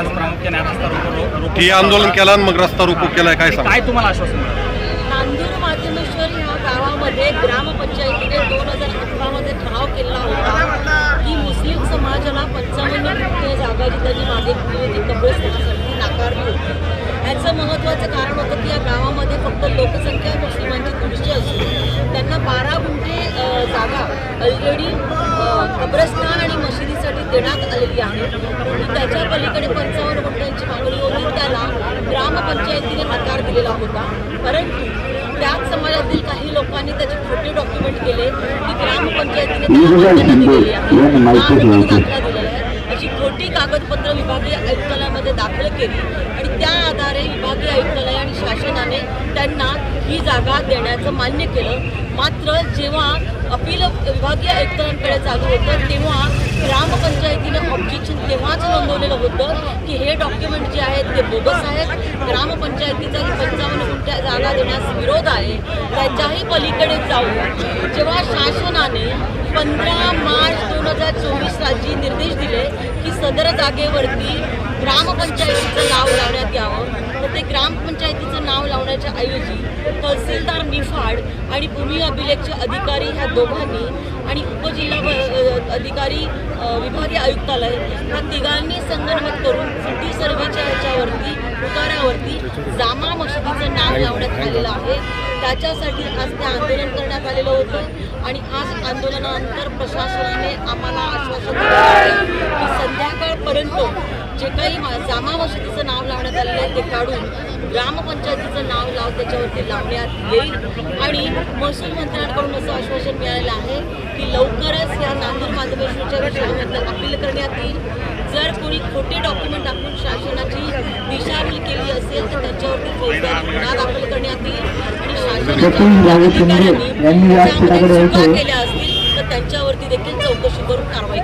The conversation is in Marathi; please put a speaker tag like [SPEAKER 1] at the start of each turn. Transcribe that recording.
[SPEAKER 1] आज प्रामुख्याने हा रस्ता रोको
[SPEAKER 2] आंदोलन केलं आणि मग रस्ता रोको केलाय काय सांग?
[SPEAKER 1] काय तुम्हाला आश्वासन मिळालं?
[SPEAKER 3] नांदूर माध्यमेश्वर ह्या गावामध्ये ग्रामपंचायतीने दोन हजार अठरामध्ये ठराव केला होता की मुस्लिम समाजाला पंचावन्न टक्के जागा जी त्यांनी मागितली होती कब्रस्तानासाठी नाकारली होती. याचं महत्त्वाचं कारण होतं की या गावामध्ये फक्त लोकसंख्या मुस्लिमांची थोडीशी असून त्यांना बारा गुंठे जागा ऑलरेडी कब्रस्तान मशिदीसाठी देण्यात आलेली आहे. त्याच्या पलीकडे पंचावन्न गुंठ्यांची मागणी होती त्याला ग्रामपंचायतीने नकार दिलेला होता. परंतु त्याच समाजातील काही लोकांनी त्याचे खोटे डॉक्युमेंट केले. की ग्रामपंचायतीने दिलेली आहे. अशी खोटी कागदपत्र विभागीय आयुक्तालयामध्ये दाखल केली आणि त्या आधारे विभागीय आयुक्तालय आणि ही जागा देण्याचं मान्य केलं. मात्र जेव्हा अपील विभागीय आयुक्तांकडे चालू होतं तेव्हा ग्रामपंचायतीनं ऑब्जेक्शन तेव्हाच नोंदवलेलं होतं की हे डॉक्युमेंट जे आहेत ते बोगस आहेत. ग्रामपंचायतीचा पंचावन्न गुंठ्या जागा देण्यास विरोध आहे. त्याच्याही पलीकडे जाऊन जेव्हा शासनाने पंधरा मार्च दोन हजार चोवीस रोजी निर्देश दिले की सदर जागेवरती ग्रामपंचायतीचं नाव लावण्यात यावं तर ते ग्रामपंचायतीचं नाव लावण्याच्या ऐवजी तहसीलदार निफाड आणि भूमी अभिलेखचे अधिकारी ह्या दोघांनी आणि उपजिल्हा अधिकारी विभागीय आयुक्तालय ह्या तिघांनी संगनमत करून सिटी सर्वेच्या ह्याच्यावरती उतार्यावरती जामा मशिदीचं नाव लावण्यात आलेलं आहे. त्याच्यासाठी आज ते आंदोलन करण्यात आलेलं होतं आणि आज आंदोलनानंतर प्रशासनाने आम्हाला आश्वासन दिलं की संध्याकाळपर्यंत जे काही जामा मशिदीचं नाव लावण्यात आलेलं आहे ते काढून ग्रामपंचायतीचं नाव लाव त्याच्यावरती लावण्यात येईल. आणि महसूल मंत्र्यांकडून असं आश्वासन मिळालेलं आहे की लवकरच या नांदूर माधवेश्वरच्या विषयाबद्दल अपील करण्यात येईल. जर कोणी खोटे डॉक्युमेंट दाखवून शासनाची दिशाभूल केली असेल तर त्यांच्यावरती फौजदारी गुन्हा दाखल करण्यात येईल. आणि शासनाच्या अधिकाऱ्यांनी केल्या असतील तर त्यांच्यावरती देखील चौकशी करून कारवाई